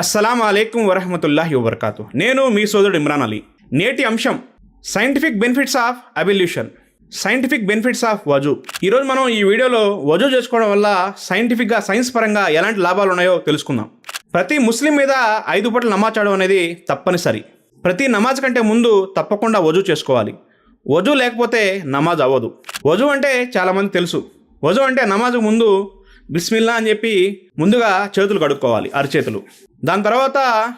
అస్సలం అలైకుం వరహమతుల్లాహి వబర్కాతు నేను మీ సోదరుడు ఇమ్రాన్ అలీ. నేటి అంశం scientific benefits of ablution scientific benefits of వజు ఈరోజు మనం ఈ వీడియోలో వజు చేసుకోవడం వల్ల సైంటిఫిక్గా సైన్స్ పరంగా ఎలాంటి లాభాలు ఉన్నాయో తెలుసుకుందాం. ప్రతి ముస్లిం మీద ఐదు పూటలు నమాజ్ చేయడం అనేది తప్పనిసరి. ప్రతి నమాజ్ కంటే ముందు తప్పకుండా వజు చేసుకోవాలి. వజు లేకపోతే నమాజ్ అవ్వదు. వజు అంటే చాలామంది తెలుసు. వజు అంటే నమాజ్కు ముందు బిస్మిల్లా అని చెప్పి ముందుగా చేతులు కడుక్కోవాలి అరచేతులు. దాని తర్వాత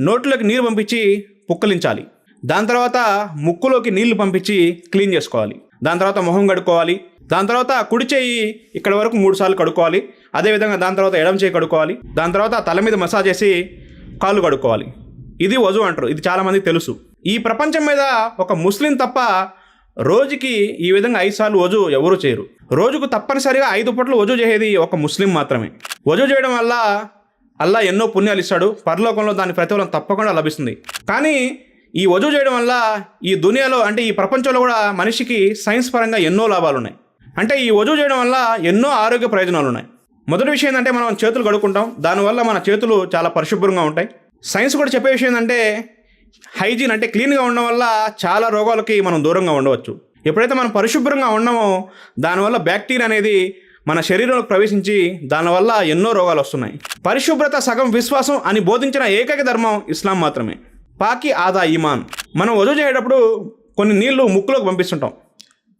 నోట్లోకి నీరు పంపించి పుక్కలించాలి. దాని తర్వాత ముక్కులోకి నీళ్ళు పంపించి క్లీన్ చేసుకోవాలి. దాని తర్వాత మొహం కడుక్కోవాలి. దాని తర్వాత కుడి చేయి ఇక్కడ వరకు మూడు సార్లు కడుక్కోవాలి. అదేవిధంగా దాని తర్వాత ఎడం చేయి కడుక్కోవాలి. దాని తర్వాత తల మీద మసాజ్ చేసి కాళ్ళు కడుక్కోవాలి. ఇది వజు అంటారు. ఇది చాలామందికి తెలుసు. ఈ ప్రపంచం మీద ఒక ముస్లిం తప్ప రోజుకి ఈ విధంగా ఐదు సార్లు వజు ఎవరు చేయరు. రోజుకు తప్పనిసరిగా ఐదు పూటలు వజు చేసేది ఒక ముస్లిం మాత్రమే. వజు చేయడం వల్ల అల్లా ఎన్నో పుణ్యాలు ఇస్తాడు పరలోకంలో దాని ప్రతిఫలం తప్పకుండా లభిస్తుంది. కానీ ఈ వజు చేయడం వల్ల ఈ దునియాలో అంటే ఈ ప్రపంచంలో కూడా మనిషికి సైన్స్ పరంగా ఎన్నో లాభాలు ఉన్నాయి అంటే ఈ వజు చేయడం వల్ల ఎన్నో ఆరోగ్య ప్రయోజనాలు ఉన్నాయి. మొదటి విషయం ఏంటంటే మనం చేతులు కడుక్కుంటాం దానివల్ల మన చేతులు చాలా పరిశుభ్రంగా ఉంటాయి. సైన్స్ కూడా చెప్పే విషయం ఏంటంటే హైజీన్ అంటే క్లీన్గా ఉండడం వల్ల చాలా రోగాలకి మనం దూరంగా ఉండవచ్చు. ఎప్పుడైతే మనం పరిశుభ్రంగా ఉన్నామో దానివల్ల బ్యాక్టీరియా అనేది మన శరీరంలోకి ప్రవేశించి దానివల్ల ఎన్నో రోగాలు వస్తున్నాయి. పరిశుభ్రత సగం విశ్వాసం అని బోధించిన ఏకైక ధర్మం ఇస్లాం మాత్రమే. పాకి ఆదా ఈమాన్. మనం వజు చేసేటప్పుడు కొన్ని నీళ్ళు ముక్కులోకి పంపిస్తుంటాం.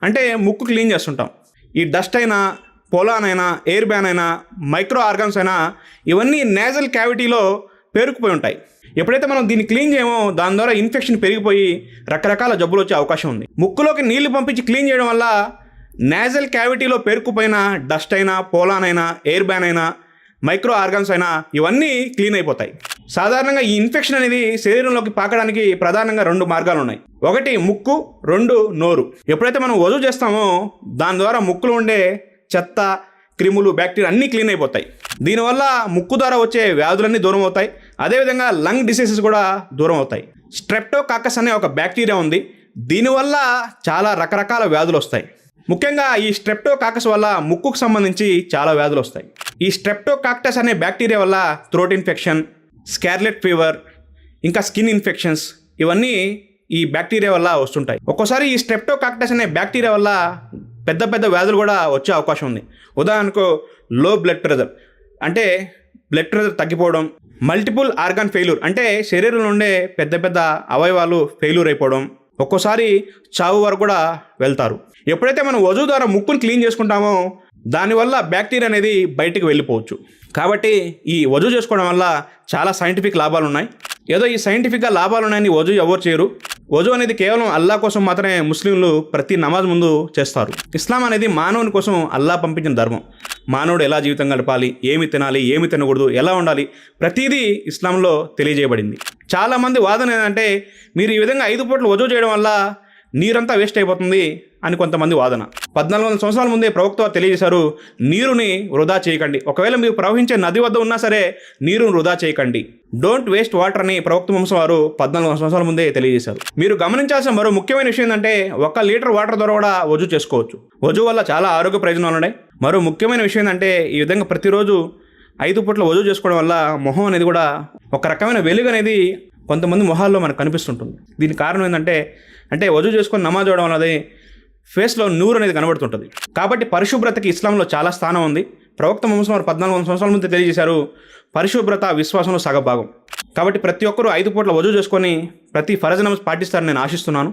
అంటే ముక్కు క్లీన్ చేస్తుంటాం. ఈ డస్ట్ అయినా పొలాన్ అయినా ఎయిర్ బ్యాన్ అయినా మైక్రో ఆర్గాన్స్ అయినా ఇవన్నీ నేజల్ క్యావిటీలో పేరుకుపోయి ఉంటాయి. ఎప్పుడైతే మనం దీన్ని క్లీన్ చేయమో దాని ద్వారా ఇన్ఫెక్షన్ పెరిగిపోయి రకరకాల జబ్బులు వచ్చే అవకాశం ఉంది. ముక్కులోకి నీళ్ళు పంపించి క్లీన్ చేయడం వల్ల నేజల్ క్యావిటీలో పేరుకుపోయిన డస్ట్ అయినా పోలాన్ అయినా ఎయిర్ బ్యాన్ అయినా మైక్రో ఆర్గాన్స్ అయినా ఇవన్నీ క్లీన్ అయిపోతాయి. సాధారణంగా ఈ ఇన్ఫెక్షన్ అనేది శరీరంలోకి పాకడానికి ప్రధానంగా రెండు మార్గాలు ఉన్నాయి. ఒకటి ముక్కు రెండు నోరు. ఎప్పుడైతే మనం వజు చేస్తామో దాని ద్వారా ముక్కులో ఉండే చెత్త క్రిములు బ్యాక్టీరియా అన్నీ క్లీన్ అయిపోతాయి. దీనివల్ల ముక్కు ద్వారా వచ్చే వ్యాధులన్నీ దూరం అవుతాయి. అదేవిధంగా లంగ్ డిసీజెస్ కూడా దూరం అవుతాయి. స్ట్రెప్టోకాకస్ అనే ఒక బ్యాక్టీరియా ఉంది. దీనివల్ల చాలా రకరకాల వ్యాధులు వస్తాయి. ముఖ్యంగా ఈ స్ట్రెప్టోకాకస్ వల్ల ముక్కుకు సంబంధించి చాలా వ్యాధులు వస్తాయి. ఈ స్ట్రెప్టోకాక్టస్ అనే బ్యాక్టీరియా వల్ల థ్రోట్ ఇన్ఫెక్షన్ స్కార్లెట్ ఫీవర్ ఇంకా స్కిన్ ఇన్ఫెక్షన్స్ ఇవన్నీ ఈ బ్యాక్టీరియా వల్ల వస్తుంటాయి. ఒక్కోసారి ఈ స్ట్రెప్టోకాక్టస్ అనే బ్యాక్టీరియా వల్ల పెద్ద పెద్ద వ్యాధులు కూడా వచ్చే అవకాశం ఉంది. ఉదాహరణకు లో బ్లడ్ ప్రెషర్ అంటే బ్లడ్ ప్రెషర్ తగ్గిపోవడం మల్టిపుల్ ఆర్గాన్ ఫెయిల్యూర్ అంటే శరీరంలో ఉండే పెద్ద పెద్ద అవయవాలు ఫెయిల్యూర్ అయిపోవడం. ఒక్కోసారి చావు వరకు కూడా వెళ్తారు. ఎప్పుడైతే మనం వజు ద్వారా ముక్కును క్లీన్ చేసుకుంటామో దానివల్ల బ్యాక్టీరియా అనేది బయటికి వెళ్ళిపోవచ్చు. కాబట్టి ఈ వజు చేసుకోవడం వల్ల చాలా సైంటిఫిక్ లాభాలు ఉన్నాయి ఏదో ఈ సైంటిఫిక్గా లాభాలు ఉన్నాయని వజు ఎవరు చేయరు. వజు అనేది కేవలం అల్లా కోసం మాత్రమే ముస్లింలు ప్రతి నమాజ్ ముందు చేస్తారు. ఇస్లాం అనేది మానవుని కోసం అల్లా పంపించిన ధర్మం. మానవుడు ఎలా జీవితం గడపాలి ఏమి తినాలి ఏమి తినకూడదు ఎలా ఉండాలి ప్రతిదీ ఇస్లాంలో తెలియజేయబడింది. చాలామంది వాదన ఏంటంటే మీరు ఈ విధంగా ఐదు పూటలు వజు చేయడం వల్ల నీరంతా వేస్ట్ అయిపోతుంది అని కొంతమంది వాదన. పద్నాలుగు వందల సంవత్సరాల ముందే ప్రవక్త తెలియజేశారు నీరుని వృధా చేయకండి. ఒకవేళ మీరు ప్రవహించే నది వద్ద ఉన్నా సరే నీరును వృధా చేయకండి. డోంట్ వేస్ట్ వాటర్ అని ప్రవక్త వంశం వారు పద్నాలుగు వందల సంవత్సరాల ముందే తెలియజేశారు. మీరు గమనించాల్సిన మరో ముఖ్యమైన విషయం ఏంటంటే ఒక లీటర్ వాటర్ ద్వారా కూడా వజు చేసుకోవచ్చు. వజు వల్ల చాలా ఆరోగ్య ప్రయోజనాలు ఉన్నాయి. మరో ముఖ్యమైన విషయం ఏంటంటే ఈ విధంగా ప్రతిరోజు ఐదు పూట్ల వజు చేసుకోవడం వల్ల మొహం అనేది కూడా ఒక రకమైన వెలుగు అనేది కొంతమంది మొహాల్లో మనకు కనిపిస్తుంటుంది. దీని కారణం ఏంటంటే అంటే వజు చేసుకొని నమాజ్ అవడం అనేది ఫేస్లో నూరు అనేది కనబడుతుంటుంది. కాబట్టి పరిశుభ్రతకి ఇస్లాంలో చాలా స్థానం ఉంది. ప్రవక్త వంశం వారు పద్నాలుగు వందల సంవత్సరాల ముందు తెలియజేశారు పరిశుభ్రత విశ్వాసంలో సగభాగం. కాబట్టి ప్రతి ఒక్కరూ ఐదు పూట్ల వజు చేసుకొని ప్రతి ఫరజనం పాటిస్తారని నేను ఆశిస్తున్నాను.